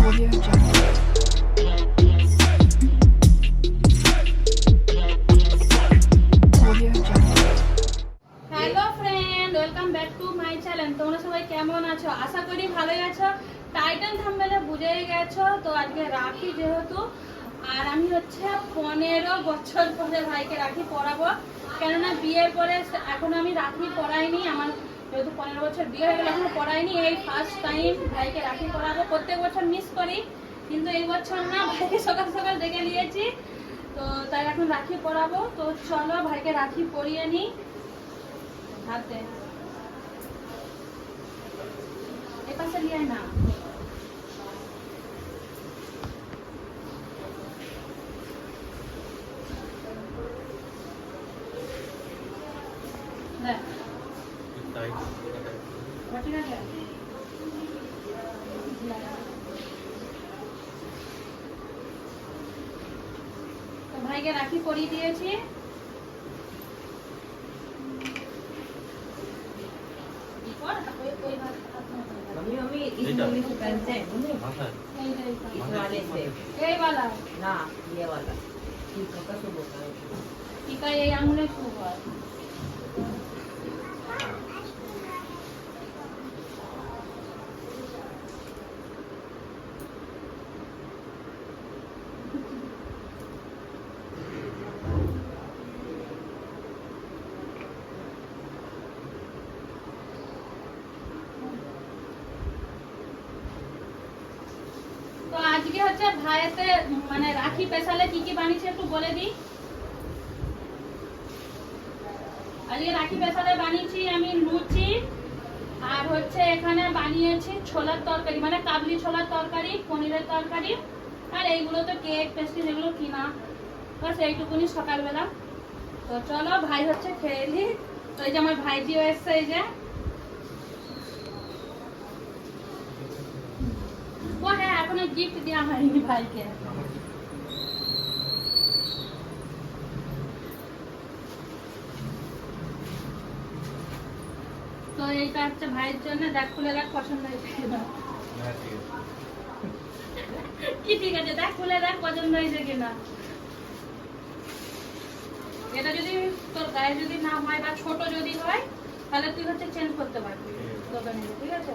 Hello friend welcome back to my channel তোমরা সবাই কেমন আছো? আশা করি ভালোই আছো। টাইটেল থাম্বেলে বুঝেই গেছো, তো আজকে রাখি যেহেতু। আর আমি হচ্ছে পনেরো বছর পরে ভাইকে রাখি পরাবো। কেননা বিয়ের পরে এখন আমি রাখি পরাইনি, আমার যেহেতু পনেরো বছর বিয়ে হয়ে গেল, এখনও পড়ায়নি। এই ফার্স্ট টাইম ভাইকে রাখি পড়াবো প্রত্যেক বছর মিস করি, কিন্তু এই বছর না, ভাইকে সকাল সকাল দেখে নিয়েছি। তো তাই এখন রাখি পরাবো। তো চলো, ভাইকে রাখি পরিয়ে নি হাতে। এ নিয়ে না। ভাইকে রাখি পরিয়ে দিয়েছি এরপর ওই- ওই হাত- হাত মতো করে। मम्मी मम्मी इस बेटा। वाले से पहनते हैं मम्मी এই যে এইটা। इस वाले से এই বালা ना ये वाला ठीक है कसम होता है টিকা এই আঙুলে শুভ হয় তো আজকে হচ্ছে ভাইয়েতে মানে রাখি পেশালে কি কি বানিয়েছে একটু বলে দিই। আজকে রাখি পেশালে বানিয়েছি আমি লুচি, আর হচ্ছে এখানে বানিয়েছি ছোলার তরকারি মানে কাবলি ছোলার তরকারি, পনিরের তরকারি, আর এইগুলো তো কেক পেস্ট্রি যেগুলো কিনা। বাস এইটুকুনি সকালবেলা। তো চলো ভাই হচ্ছে খেয়ে নি। তো এই যে আমার ভাইজিও এসছে, এই যে ও হ্যাঁ এখনও গিফট দেওয়া হয়নি ভাইকে। তো এইটা হচ্ছে ভাইয়ের জন্য দেখ খুলে দেখ পছন্দ হয়েছে কিনা কি ঠিক আছে? দেখ খুলে দেখ পছন্দ হয়েছে কিনা এটা যদি তোর গায়ে যদি না হয় বা ছোট যদি হয় তাহলে তুই হচ্ছে চেঞ্জ করতে পারবি। দোকানে ঠিক আছে।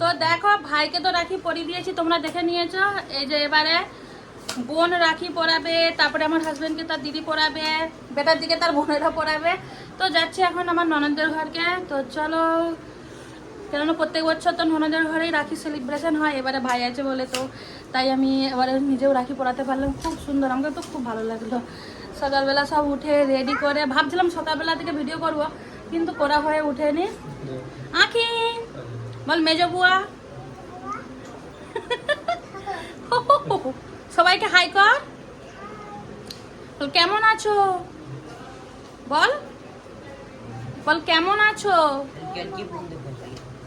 তো দেখো, ভাইকে তো রাখি পরিয়ে দিয়েছি, তোমরা দেখে নিয়েছো। এই যে এবারে বোন রাখি পরাবে, তারপরে আমার হাজবেন্ডকে তার দিদি পরাবে, বেটার দিকে তার বোনেরা পরাবে। তো যাচ্ছি এখন আমার ননদের ঘরকে। তো চলো, কেননা প্রত্যেক বছর তো ননদের ঘরেই রাখি সেলিব্রেশন হয়, এবারে ভাই আছে বলে তো। তাই আমি এবারে নিজেও রাখি পরাতে পারলাম, খুব সুন্দর, আমাকে তো খুব ভালো লাগল। সকালবেলা সব উঠে রেডি করে, ভাবছিলাম সকালবেলা থেকে ভিডিও করব কিন্তু করা হয়ে ওঠেনি। আঁকি বল মেজ বুয়া। সবাইকে হাই কর। কেমন আছো? বল বল, কেমন আছো?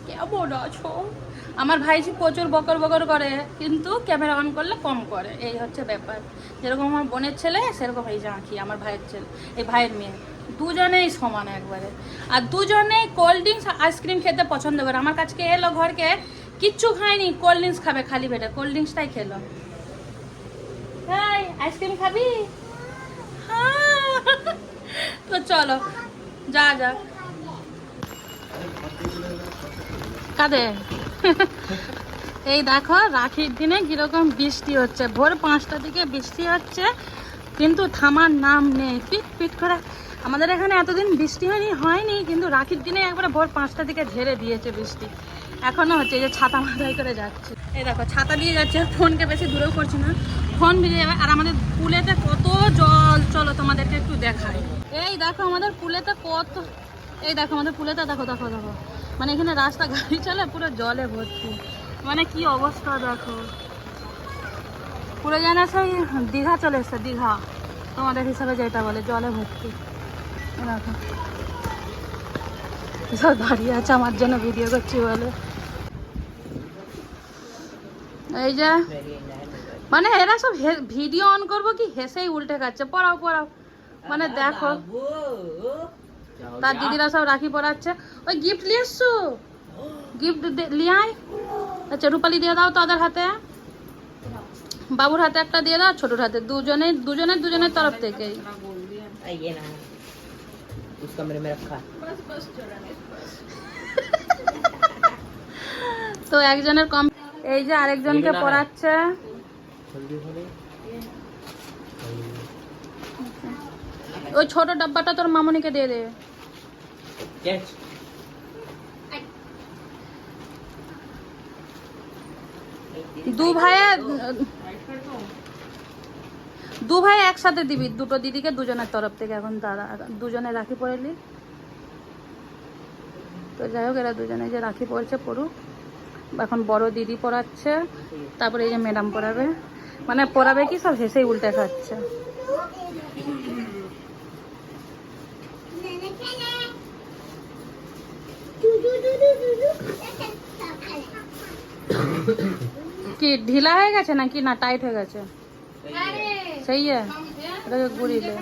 কেমন আছো? আমার ভাইজি প্রচুর বকর বকর করে, কিন্তু ক্যামেরা অন করলে কম করে। এই হচ্ছে ব্যাপার। যেরকম আমার বোনের ছেলে, সেরকম এই যে আঁকি আমার ভাইয়ের ছেলে, এই ভাইয়ের মেয়ে। দুজনেই সমান একবারে। আর দুজনেই কোল্ড ড্রিঙ্কস আইসক্রিম খেতে পছন্দ করে। আমার কাছে এলো ঘরকে? কিচ্ছু খায়নি কোল্ড ড্রিঙ্কস খাবে খালি পেটে। কোল্ড ড্রিঙ্কসটাই খেলো। আইসক্রিম খাবি? তো চলো, যা যা। কাদের এই দেখো, রাখির দিনে কীরকম বৃষ্টি হচ্ছে। ভোর পাঁচটা দিকে বৃষ্টি হচ্ছে, কিন্তু থামার নাম নেই। পিট পিট করে আমাদের এখানে এতদিন বৃষ্টি হয়নি হয়নি, কিন্তু রাখির দিনে একবারে ভোর পাঁচটা দিকে ঝেড়ে দিয়েছে বৃষ্টি। এখনও হচ্ছে যে ছাতা মাথায় করে যাচ্ছে। এই দেখো, ছাতা দিয়ে যাচ্ছে, ফোনকে বেশি দূরেও করছি না। ফোন ভিজে যাবে, আর আমাদের পুলেতে কত জল। চলো তোমাদেরকে একটু দেখাই। এই দেখো, আমাদের পুলেতে কত এই দেখো, আমাদের পুলেতে দেখো দেখো দেখো। মানে এখানে রাস্তা গাড়ি চলে, পুরো জলে ভর্তি। মানে কি অবস্থা, দেখো। পুরো যেন সেই দীঘা চলে এসছে, দীঘা। তোমাদের হিসাবে যেটা বলে, জলে ভর্তি। সব দাঁড়িয়ে আছে আমার জন্য ভিডিও করছি বলে। এই যে মানে এরা সব ভিডিও অন করব কি? হেসেই উল্টে খাচ্ছে। পড়াও পড়াও। মানে দেখো। তার দিদিরা সব রাখি পড়াচ্ছে। ওই গিফট নিয়ে এসছো? গিফট নিয়ে আয়। আচ্ছা রূপালি দিয়ে দাও তাদের হাতে। বাবুর হাতে একটা দিয়ে দাও ছোটোর হাতে। দুজনে দুজনের দুজনের তরফ থেকেই। उस कमरे में रखा তো একজনের কম এই যে আরেকজনকে পড়াচ্ছে ওই ছোট ডাব্বাটা তোর মামনিকে দিয়ে দে कैच দু ভাইয়ে দু ভাই একসাথে দিবি, দুটো দিদিকে দুজনের তরফ থেকে এখন তারা, দুজনে রাখি পড়েলি তো যাই হোক, এরা দুজনে যে রাখি পড়ছে পড়ুক। এখন বড় দিদি পড়াচ্ছে, তারপরে এই যে ম্যাডাম পড়াবে। মানে পড়াবে কি সব হেসেই উল্টে খাচ্ছে। কি, ঢিলা হয়ে গেছে নাকি? না, টাইট হয়ে গেছে। সেই দাও।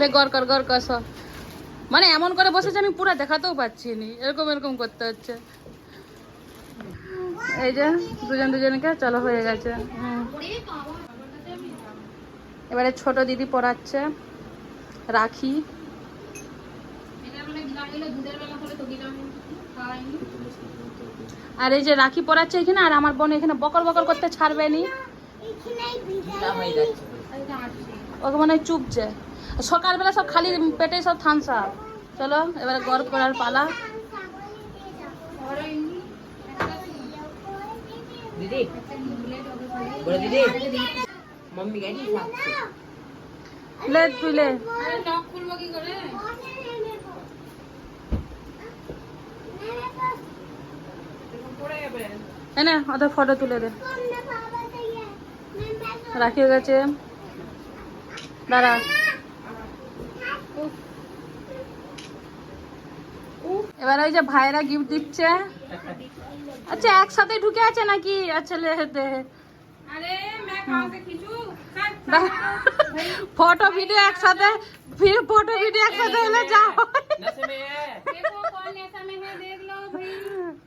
লে গর কর। মানে এমন করে বসেছে আমি পুরো দেখাতেও পাচ্ছি নি এরকম এরকম করতে হচ্ছে এই যে, দুজন, দুজনকে, চলো হয়ে গেছে। এবারে ছোট দিদি পড়াচ্ছে, রাখি। আর এই যে রাখি পড়াচ্ছে এখানে, আর আমার বোন এখানে বকর বকর করতে ছাড়বে নি। ওকে মনে হয় চুপছে। সকালবেলা সব খালি পেটে সব থানসা চলো, এবারে গর্ব করার পালা। दीदी મમ્મી ગાડી સાફ લે તું લે નોક ખુલવા કી ওদের ফটো তুলে দে। রাখি গেছে। দাঁড়া। এবার ওই যে ভাইরা গিফট দিচ্ছে। আচ্ছা একসাথে ঢুকে আছে নাকি? আচ্ছা ছেলে হেতে ফটো ভিডিও একসাথে ফটো ভিডিও একসাথে হলে যা।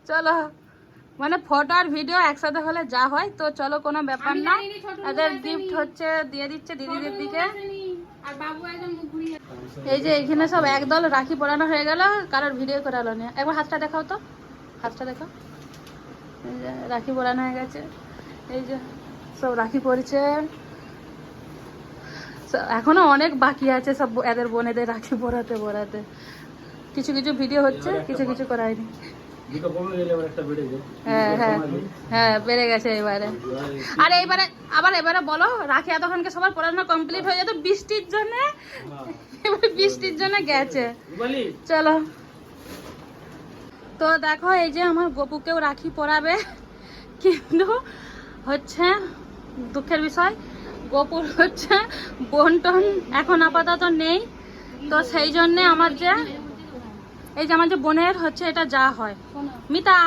চলো। মানে ফটো আর ভিডিও একসাথে হলে যা হয় তো চলো কোনো ব্যাপার না। এদের গিফট হচ্ছে দিয়ে দিচ্ছে দিদিদের দিকে। এই যে এখানে সব একদল রাখি পরানো হয়ে গেল কারোর ভিডিও করালো না। একবার হাতটা দেখাও তো। হাতটা দেখাও। এই যে রাখি পরানো হয়ে গেছে। এই যে সব রাখি পড়ছে এখনও অনেক বাকি আছে সব এদের বোনেদের রাখি পরাতে পরাতে। কিছু কিছু ভিডিও হচ্ছে কিছু কিছু করায়নি। হ্যাঁ হ্যাঁ হ্যাঁ বেড়ে গেছে এবারে। আর এইবারে আবার এবারে বলো রাখি এতক্ষণকে সবার পড়াশোনা কমপ্লিট হয়ে যেত বৃষ্টির জন্য? এবার বৃষ্টির জন্য গেছে। চলো। তো দেখো এই যে আমার গপুকেও রাখি পরাবে। কিন্তু হচ্ছে দুঃখের বিষয়। গপুর হচ্ছে বন্টন এখন আপাতত নেই। তো সেই জন্যে আমার যে এই যে আমার যে বোনের হচ্ছে এটা যা হয়। মিতা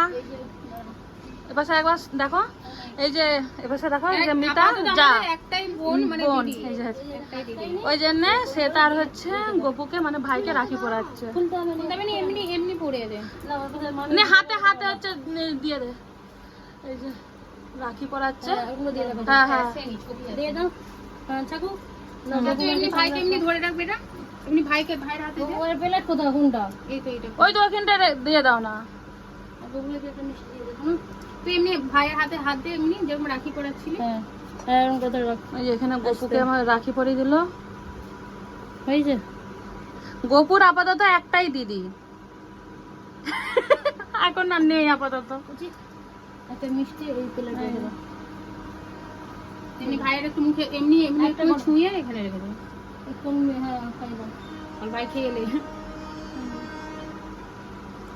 এবার একবার দেখো। এই যে এবার দেখো এই যে মিতা যা। বোন এই ওই জন্য সে তার হচ্ছে গপুকে মানে ভাইকে রাখি পরাচ্ছে এমনি এমনি পড়ে দে। নে হাতে হাতে হচ্ছে দিয়ে দে। এই যে। রাখি পরাচ্ছে। হ্যাঁ হ্যাঁ দিয়ে দাও। চাকু এমনি ভাইকে ধরে রাখবে এটা? এমনি ভাইকে ভাইয়ের হাতে ওর প্লেট কোথায় কোনটা এই তো এইটা ওই তো ওখানটা দিয়ে দাও না। দিয়ে তুই এমনি ভাইয়ের হাতে হাত দিয়ে এমনি যেরকম রাখি পড়াচ্ছিলি হ্যাঁ এরকম কথা রাখ। ওই এখানে গপুকে আমার রাখি পরিয়ে দিল। হয়েছে গপুর আপাতত একটাই দিদি। এখন আর নেই আপাতত। বুঝি একটা মিষ্টি এই প্লেটে দেবো এমনি ভাইয়ের একটু মুখে এমনি এমনি একটু ছুঁয়ে এখানে রেখে দেবো একটু হ্যাঁ খাই দাও। আর ভাই খেয়ে এলে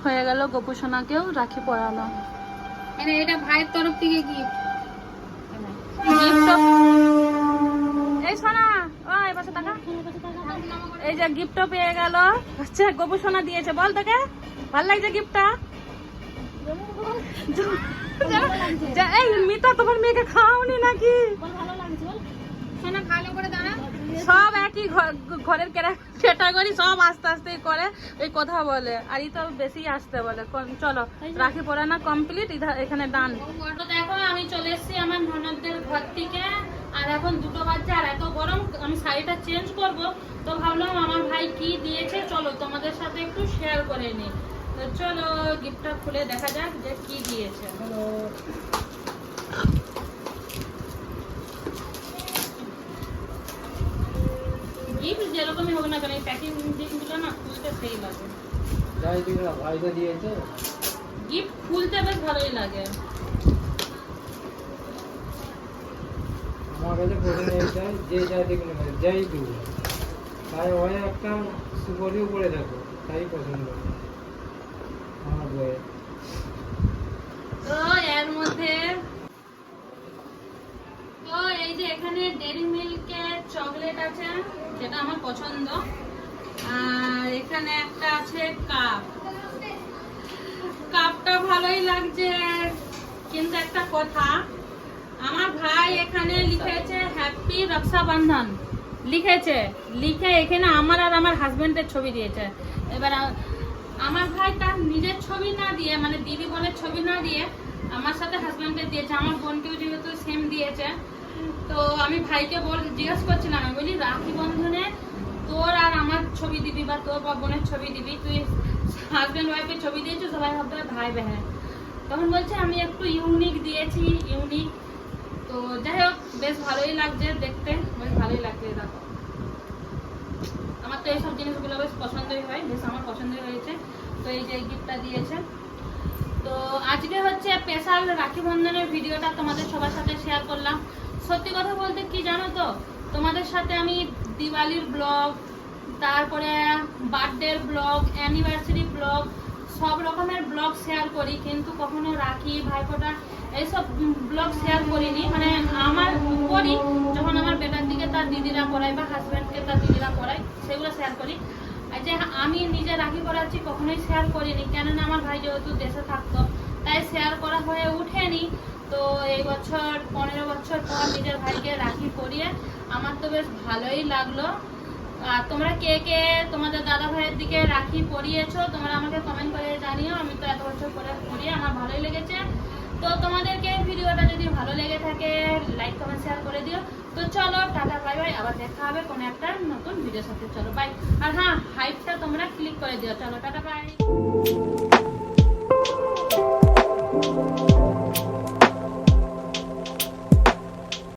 হয়ে গেল গোপু সোনাকেও রাখি পরানো মানে এটা ভাইয়ের তরফ থেকে গিফট গিফট এই সোনা ও পাশে টাকা এই যে গিফটও পেয়ে গেল। হচ্ছে গোপু সোনা দিয়েছে বল তোকে। ভালো লাগছে গিফটটা এই মিতা তোমার মেয়েকে খাওনি নাকি? সব একই ঘরের ক্যাটাগরি, সব আস্তে আস্তে করে, ওই কথা বলে। আর ই তো বেশি আসতে বলে। চলো, রাখি পরানা কমপ্লিট এখানে ডান দেখো, আমি চলে এসেছি আমার ননদদের ঘর থেকে। আর এখন দুটো বাজছে, আর এত গরম, আমি শাড়িটা চেঞ্জ করব। তো ভাবলাম আমার ভাই কি দিয়েছে, চলো তোমাদের সাথে একটু শেয়ার করে নিই। তো চলো গিফটটা খুলে দেখা যাক যে কি দিয়েছে। গিফট যেরকমই হোক না কেন এই প্যাকিং জিনিসগুলো না খুলতে সেই লাগে। যাই দিক না দিয়েছে। গিফট খুলতে বেশ ভালোই লাগে। আমার কাছে প্রথমে যে যাই দিক যাই দিব তাই ওই একটা সুপরিও করে দেখো তাই পছন্দ আমার বইয়ের তো এর মধ্যে তো এই যে এখানে ডেরি মিল্কের চকলেট আছে, যেটা আমার পছন্দ। আর এখানে একটা আছে কাপ। কাপটা ভালোই লাগছে, কিন্তু একটা কথা, আমার ভাই এখানে লিখেছে হ্যাপি রক্ষাবন্ধন লিখেছে, লিখে এখানে আমার আর আমার হাজবেন্ডের ছবি দিয়েছে। এবার আমার ভাই তার নিজের ছবি না দিয়ে মানে দিদি বোনের ছবি না দিয়ে, আমার সাথে হাজবেন্ডের দিয়েছে। আমার বোনকেও যেহেতু সেম দিয়েছে। তো আমি ভাইকে বল জিজ্ঞেস করছিলাম, আমি বলি, রাখি বন্ধনে তোর আর আমার ছবি দিবি বা তোর বা বোনের ছবি দিবি, তুই হাজবেন্ড ওয়াইফের ছবি দিয়েছিস সবাই ভাববে ভাই বেহন তখন বলছে, আমি একটু ইউনিক দিয়েছি ইউনিক তো যাই হোক, বেশ ভালোই লাগছে দেখতে, বেশ ভালোই লাগছে, দেখো। আমার তো এইসব জিনিসগুলো বেশ পছন্দই হয়, বেশ আমার পছন্দই হয়েছে। তো এই যে গিফটটা দিয়েছে। তো আজকে হচ্ছে স্পেশাল রাখি বন্ধনের ভিডিওটা তোমাদের সবার সাথে শেয়ার করলাম। সত্যি কথা বলতে কি জানো তো? তোমাদের সাথে আমি দিওয়ালির ব্লগ, তারপরে বার্থডের ব্লগ অ্যানিভার্সারি ব্লগ, সব রকমের ব্লগ শেয়ার করি। কিন্তু কখনো রাখি, ভাইফোঁটা, এইসব ব্লগ শেয়ার করিনি। মানে আমার করি যখন আমার বেটার দিকে তার দিদিরা করায় বা হাজব্যান্ডকে তার দিদিরা করায়, সেগুলো শেয়ার করি। আর যে আমি নিজে রাখি পড়াচ্ছি কখনোই শেয়ার করিনি। কেননা আমার ভাই যেহেতু দেশে থাকতো, তাই শেয়ার করা হয়ে ওঠেনি। তো এই বছর, পনেরো বছর পর নিজের ভাইকে রাখি পরিয়ে আমার তো বেশ ভালোই লাগল। আর তোমরা কে কে তোমাদের দাদা ভাইয়ের দিকে রাখি পরিয়েছো, তোমরা আমাকে কমেন্ট করে জানিও। আমি তো এত বছর পরে পরিয়ে আমার ভালোই লেগেছে। তো তোমাদেরকে ভিডিওটা যদি ভালো লেগে থাকে লাইক কমেন্ট শেয়ার করে দিও। তো চলো, টাটা বাই বাই আবার দেখা হবে কোনো একটা নতুন ভিডিওর সাথে। চলো বাই আর হ্যাঁ হাইপটা তোমরা ক্লিক করে দিও। চলো, টাটা বাই